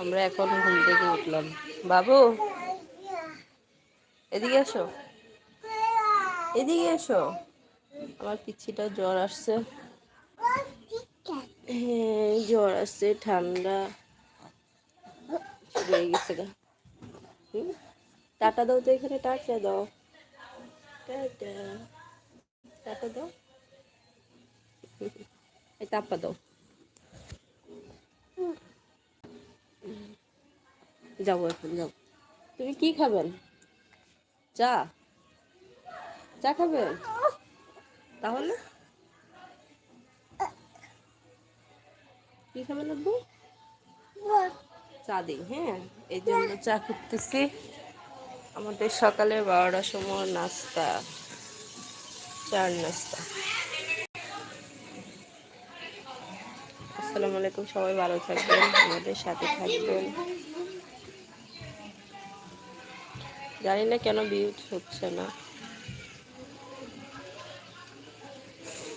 আমরা এখন ঘুম থেকে উঠলাম। বাবু, এদিকে এসো। এদিকে এসো। আমার পিচ্ছিটা জ্বর আসছে। হ্যাঁ জ্বর আসছে, ঠান্ডা। শুরু হয়ে গেছে গা। টাটা দাও তো এখানে, টাটা দাও। টাটা। টাটা দাও। এই তাপ্পা দাও। যাব এখন যাব তুমি কি খাবেন? চা? চা খাবেন তাহলে? কি খাবেন আব্বু? চা দিই হ্যাঁ? এই জন্য চা করতেছি। আমাদের সকালে বারোটার সময় নাস্তা, চার নাস্তা। আসসালামু আলাইকুম, সবাই ভালো থাকবেন, আমাদের সাথে থাকবেন। জানি না কেন বিউজ হচ্ছে না।